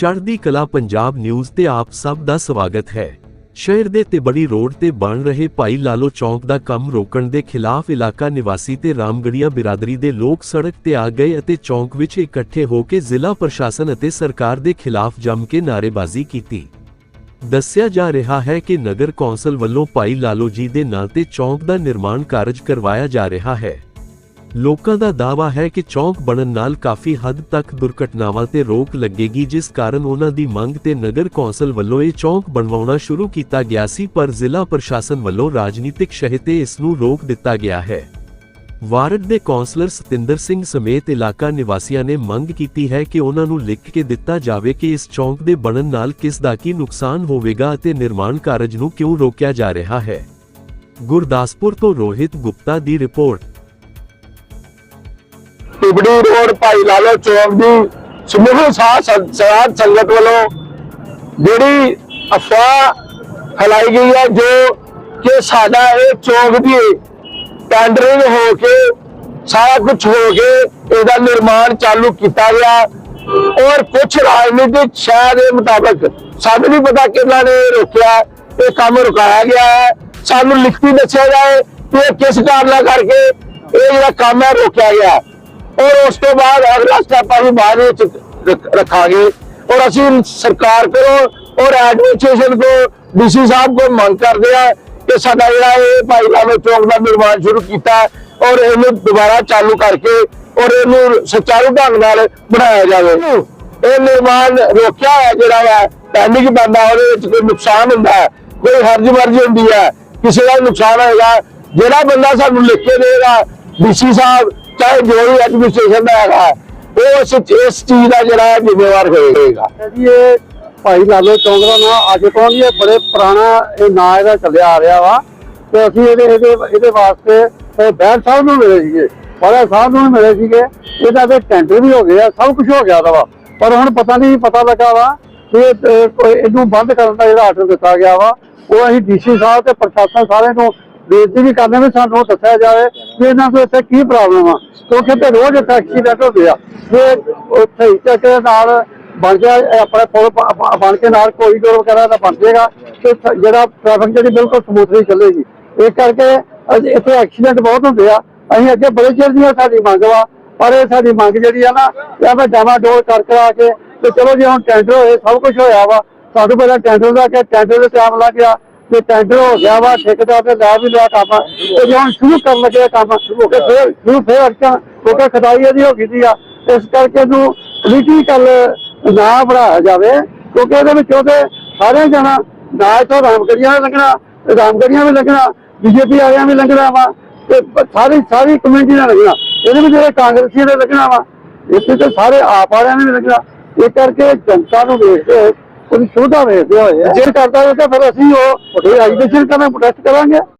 ਚੜ੍ਹਦੀ ਕਲਾ ਪੰਜਾਬ ਨਿਊਜ਼ ਤੇ ਆਪ ਸਭ ਦਾ ਸਵਾਗਤ ਹੈ। ਸ਼ਹਿਰ ਦੇ ਤਿਬੜੀ ਰੋਡ ਤੇ ਬਣ ਰਹੇ ਭਾਈ ਲਾਲੋ ਚੌਂਕ ਦਾ ਕੰਮ ਰੋਕਣ ਦੇ ਖਿਲਾਫ ਇਲਾਕਾ ਨਿਵਾਸੀ ਤੇ ਰਾਮਗੜੀਆ ਬਿਰਾਦਰੀ ਦੇ ਲੋਕ ਸੜਕ ਤੇ ਆ ਗਏ ਅਤੇ ਚੌਂਕ ਵਿੱਚ ਇਕੱਠੇ ਹੋ ਕੇ ਜ਼ਿਲ੍ਹਾ ਪ੍ਰਸ਼ਾਸਨ ਅਤੇ ਸਰਕਾਰ ਦੇ ਖਿਲਾਫ ਜੰਮ ਕੇ ਨਾਅਰੇਬਾਜ਼ੀ ਕੀਤੀ। ਦੱਸਿਆ ਜਾ ਰਿਹਾ ਹੈ ਕਿ ਨਗਰ ਕੌਂਸਲ ਵੱਲੋਂ ਭਾਈ ਲਾਲੋ ਜੀ ਦੇ ਨਾਂ ਤੇ ਚੌਂਕ ਦਾ ਨਿਰਮਾਣ ਕਾਰਜ ਕਰਵਾਇਆ ਜਾ ਰਿਹਾ ਹੈ। ਲੋਕਾਂ ਦਾ ਦਾਅਵਾ ਹੈ ਕਿ ਚੌਂਕ ਬਣਨ ਨਾਲ ਕਾਫੀ ਹੱਦ ਤੱਕ ਦੁਰਘਟਨਾਵਾਂ ਤੇ ਰੋਕ ਲੱਗੇਗੀ, ਜਿਸ ਕਾਰਨ ਉਹਨਾਂ ਦੀ ਮੰਗ ਤੇ ਨਗਰ ਕੌਂਸਲ ਵੱਲੋਂ ਇਹ ਚੌਂਕ ਬਣਵਾਉਣਾ ਸ਼ੁਰੂ ਕੀਤਾ ਗਿਆ ਸੀ, ਪਰ ਜ਼ਿਲ੍ਹਾ ਪ੍ਰਸ਼ਾਸਨ ਵੱਲੋਂ ਰਾਜਨੀਤਿਕ ਸ਼ਹਿ ਤੇ ਇਸ ਨੂੰ ਰੋਕ ਦਿੱਤਾ ਗਿਆ ਹੈ। ਵਾਰਡ ਦੇ ਕੌਂਸਲਰ ਸਤਿੰਦਰ ਸਿੰਘ ਸਮੇਤ ਇਲਾਕਾ ਨਿਵਾਸੀਆਂ ਨੇ ਮੰਗ ਕੀਤੀ ਹੈ ਕਿ ਉਹਨਾਂ ਨੂੰ ਲਿਖ ਕੇ ਦਿੱਤਾ ਜਾਵੇ ਕਿ ਇਸ ਚੌਂਕ ਦੇ ਬਣਨ ਨਾਲ ਕਿਸ ਦਾ ਕੀ ਨੁਕਸਾਨ ਹੋਵੇਗਾ ਅਤੇ ਨਿਰਮਾਣ ਕਾਰਜ ਨੂੰ ਕਿਉਂ ਰੋਕਿਆ ਜਾ ਰਿਹਾ ਹੈ। ਗੁਰਦਾਸਪੁਰ ਤੋਂ ਰੋਹਿਤ ਗੁਪਤਾ ਦੀ ਰਿਪੋਰਟ। ਟਿਬੜੀ ਰੋਡ ਭਾਈ ਲਾਲੋ ਚੌਂਕ ਦੀ ਸਮੂਹ ਸਾਧ ਸੰਗਤ ਵੱਲੋਂ ਜਿਹੜੀ ਅਫਵਾਹ ਫੈਲਾਈ ਗਈ ਹੈ, ਜੋ ਕਿ ਸਾਡਾ ਇਹ ਚੌਂਕ ਦੀ ਟੈਂਡਰਿੰਗ ਹੋ ਕੇ, ਸਾਰਾ ਕੁਝ ਹੋ ਕੇ ਇਹਦਾ ਨਿਰਮਾਣ ਚਾਲੂ ਕੀਤਾ ਗਿਆ। ਔਰ ਕੁਝ ਰਾਜਨੀਤਿਕ ਸ਼ਾਇਦ ਦੇ ਮੁਤਾਬਕ ਸਾਨੂੰ ਨਹੀਂ ਪਤਾ ਕਿਹਨਾਂ ਨੇ ਰੋਕਿਆ, ਇਹ ਕੰਮ ਰੁਕਾਇਆ ਗਿਆ ਹੈ। ਸਾਨੂੰ ਲਿਖਤੀ ਦੱਸਿਆ ਜਾਏ ਕਿ ਇਹ ਕਿਸ ਕਾਰਨ ਕਰਕੇ ਇਹ ਜਿਹੜਾ ਕੰਮ ਹੈ ਰੋਕਿਆ ਗਿਆ। ਔਰ ਉਸ ਤੋਂ ਬਾਅਦ ਅਗਲਾ ਸਟੈਪ ਅਸੀਂ ਬਾਅਦ ਵਿੱਚ ਰੱਖਾਂਗੇ। ਔਰ ਅਸੀਂ ਸਰਕਾਰ ਕੋਲੋਂ ਔਰ ਐਡਮਿਨਿਸਟ੍ਰੇਸ਼ਨ ਕੋ ਡੀਸੀ ਸਾਹਿਬ ਕੋ ਮੰਗ ਕਰਦੇ ਆ ਕਿ ਸਾਡਾ ਜਿਹੜਾ ਇਹ ਭਾਈ ਲਾਲੋ ਚੌਕ ਦਾ ਨਿਰਮਾਣ ਸ਼ੁਰੂ ਕੀਤਾ ਔਰ ਇਹਨੂੰ ਦੁਬਾਰਾ ਚਾਲੂ ਕਰਕੇ ਔਰ ਇਹਨੂੰ ਸੁਚਾਰੂ ਢੰਗ ਨਾਲ ਬਣਾਇਆ ਜਾਵੇ। ਇਹ ਨਿਰਮਾਣ ਰੋਕਿਆ ਹੋਇਆ ਜਿਹੜਾ ਵਾ ਪੈਂਡਿੰਗ ਬੰਦਾ ਉਹਦੇ ਵਿੱਚ ਕੋਈ ਨੁਕਸਾਨ ਹੁੰਦਾ ਹੈ। ਕੋਈ ਹਰਜ ਮਰਜ਼ੀ ਹੁੰਦੀ ਹੈ। ਕਿਸੇ ਦਾ ਨੁਕਸਾਨ ਹੋਏਗਾ। ਜਿਹੜਾ ਬੰਦਾ ਸਾਨੂੰ ਲਿਖ ਕੇ ਦੇਗਾ ਡੀਸੀ ਸਾਹਿਬ ਚਾਹੇ ਜੋ ਵੀ ਐਡਮਿਨਿਸਟ੍ਰੇਸ਼ਨ ਦਾ ਹੈਗਾ ਉਹ ਇਸ ਇਸ ਚੀਜ਼ ਦਾ ਜਿਹੜਾ ਜ਼ਿੰਮੇਵਾਰ ਹੋਏਗਾ। ਜੀ, ਇਹ ਭਾਈ ਲਾਲੋ ਚੌਂਕ ਦਾ ਨਾਂ ਅੱਜ ਤੋਂ ਨਹੀਂ, ਇਹ ਬੜੇ ਪੁਰਾਣਾ ਇਹ ਨਾਂ ਇਹਦਾ ਚੱਲਿਆ ਆ ਰਿਹਾ ਵਾ। ਤੇ ਅਸੀਂ ਇਹਦੇ ਇਹਦੇ ਇਹਦੇ ਵਾਸਤੇ, ਇਹ ਸਾਹਿਬ ਨੂੰ ਮਿਲੇ ਸੀਗੇ ਵਾਲਾ ਸਾਹਿਬ ਨੂੰ ਮਿਲੇ ਸੀਗੇ। ਇਹਦਾ ਤੇ ਟੈਂਡਰ ਵੀ ਹੋ ਗਿਆ ਸਭ ਕੁਝ ਹੋ ਗਿਆ ਵਾ। ਪਰ ਹੁਣ ਪਤਾ ਨਹੀਂ, ਪਤਾ ਲੱਗਾ ਵਾ ਕਿ ਇਹਨੂੰ ਬੰਦ ਕਰਨ ਦਾ ਜਿਹੜਾ ਆਰਡਰ ਦਿੱਤਾ ਗਿਆ ਵਾ, ਉਹ ਅਸੀਂ ਡੀਸੀ ਸਾਹਿਬ ਤੇ ਪ੍ਰਸ਼ਾਸਨ ਸਾਰੇ ਨੂੰ ਬੇਨਤੀ ਵੀ ਕਰਦੇ ਵੀ ਸਾਨੂੰ ਦੱਸਿਆ ਜਾਵੇ ਕਿ ਇਹਨਾਂ ਕੋਲ ਇੱਥੇ ਕੀ ਪ੍ਰੋਬਲਮ ਆ। ਕਿਉਂਕਿ ਤੇ ਰੋਜ਼ ਇੱਥੇ ਐਕਸੀਡੈਂਟ ਹੁੰਦੇ ਆ। ਇਹ ਉੱਥੇ ਹੀ ਚੱਕ ਨਾਲ ਬਣ ਗਿਆ ਆਪਣੇ ਪੁਲ ਬਣ ਕੇ ਨਾਲ ਕੋਰੀਡੋਰ ਵਗੈਰਾ ਦਾ ਬਣ ਜਾਏਗਾ ਤੇ ਜਿਹੜਾ ਟ੍ਰੈਫਿਕ ਜਿਹੜੀ ਬਿਲਕੁਲ ਸਮੂਥਲੀ ਚੱਲੇਗੀ। ਇਸ ਕਰਕੇ ਇੱਥੇ ਐਕਸੀਡੈਂਟ ਬਹੁਤ ਹੁੰਦੇ ਆ। ਅਸੀਂ ਅੱਗੇ ਬੜੇ ਚਿਰ ਦੀਆਂ ਸਾਡੀ ਮੰਗ ਵਾ, ਪਰ ਇਹ ਸਾਡੀ ਮੰਗ ਜਿਹੜੀ ਆ ਨਾ, ਇਹ ਮੈਂ ਡਾਮਾ ਡੋਲ ਕਰ ਕਰਾ ਕੇ, ਤੇ ਚਲੋ ਜੇ ਹੁਣ ਟੈਂਡਰ ਹੋਏ, ਸਭ ਕੁਝ ਹੋਇਆ ਵਾ, ਸਾਨੂੰ ਪਹਿਲਾਂ ਟੈਂਡਰ ਦਾ ਕਿ ਟੈਂਡਰ ਦੇ ਟਾਈਮ ਲੱਗ ਗਿਆ। ਤੇ ਟੈਂਡਰ ਹੋ ਗਿਆ ਵਾ ਠੇਕੇਦਾਰ ਤੇ ਲੈ ਵੀ ਲਿਆ ਕੰਮ। ਤੇ ਜੇ ਹੁਣ ਸ਼ੁਰੂ ਕਰਨ ਲੱਗੇ ਕੰਮ ਤੇ ਫਿਰ ਸ਼ੁਰੂ ਫਿਰ ਅੜਚਣ ਕਿਉਂਕਿ ਖਦਾਈ ਇਹਦੀ ਹੋ ਗਈ ਦੀ ਆ। ਇਸ ਕਰਕੇ ਇਹਨੂੰ ਪੋਲੀਟੀਕਲ ਨਾ ਬਣਾਇਆ ਜਾਵੇ ਕਿਉਂਕਿ ਇਹਦੇ ਵਿੱਚ ਉਹਦੇ ਸਾਰੇ ਜਣਾ ਨਾ ਇਥੋਂ ਰਾਮਗੜੀਆਂ ਵੀ ਲੱਗਣਾ ਤੇ ਰਾਮਗੜੀਆਂ ਵੀ ਲੱਗਣਾ ਬੀਜੇਪੀ ਵਾਲਿਆਂ ਵੀ ਲੱਗਣਾ ਵਾ ਤੇ ਸਾਰੀ ਸਾਰੀ ਕਮਿਊਨਿਟੀ ਨਾਲ ਲੱਗਣਾ ਇਹਦੇ ਵਿੱਚ ਜਿਹੜੇ ਕਾਂਗਰਸੀ ਨੇ ਲੱਗਣਾ ਵਾ ਇੱਥੇ ਤੇ ਸਾਰੇ ਆਪ ਵਾਲਿਆਂ ਨੇ ਵੀ ਲੱਗਣਾ ਇਹ ਕਰਕੇ ਜਨਤਾ ਨੂੰ ਵੇਖਦੇ ਉਹਦੀ ਸੁਵਿਧਾ ਵੇਖਦੇ ਹੋਏ ਜੇ ਕਰਦਾ ਹੋਵੇ ਤਾਂ ਫਿਰ ਅਸੀਂ ਉਹ ਕਰਨਾ ਪ੍ਰੋਟੈਸਟ ਕਰਾਂਗੇ।